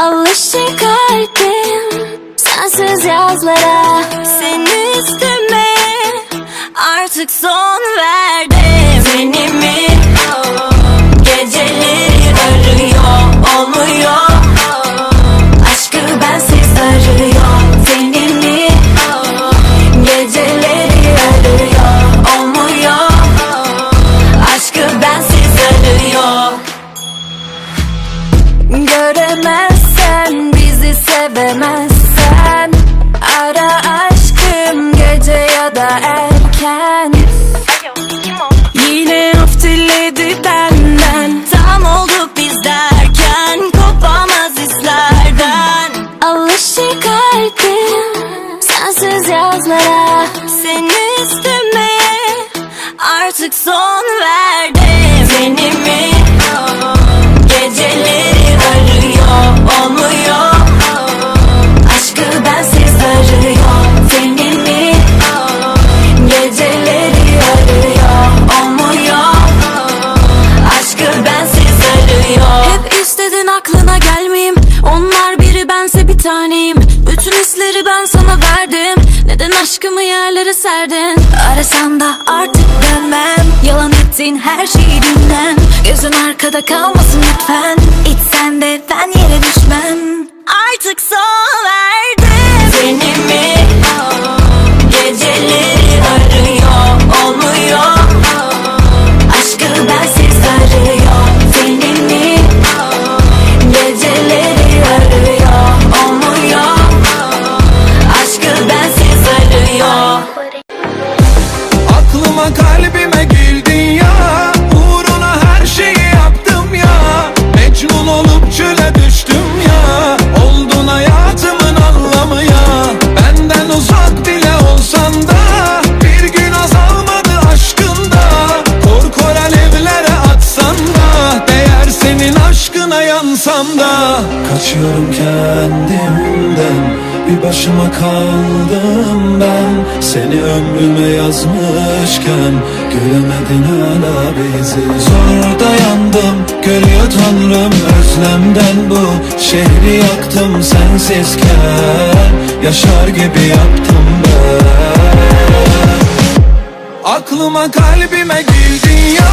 Alışır kalbim sensiz yazlara. Seni istemeye artık son verdim. Seni mi geceleri arıyor olmuyor. Aşkı bensiz arıyor Seni mi geceleri arıyor olmuyor. Aşkı bensiz arıyor Göremezsen bizi sevemezsen Ara aşkım gece ya da erken. Yine of diledi benden. Tam olduk biz derken Kopamaz izlerden Alışır kalbim Sensiz yazlara. Seni istemeye Artık son verdim aklına gelmeyeyim. Onlar biri bense bir taneyim. Bütün hisleri ben sana verdim. Neden aşkımı yerlere serdin? Arasan da artık dönmem. Yalan ettiğin her şeyi dinlen. Gözün arkada kalmasın lütfen. İçsen de ben yere düşmem. Artık son yansam da Kaçıyorum kendimden bir başıma kaldım ben. Seni ömrüme yazmışken Göremedin hala bizi. Zor dayandım görüyor tanrım Özlemden bu şehri yaktım sensizken. Yaşar gibi yaptım ben. Aklıma kalbime girdin ya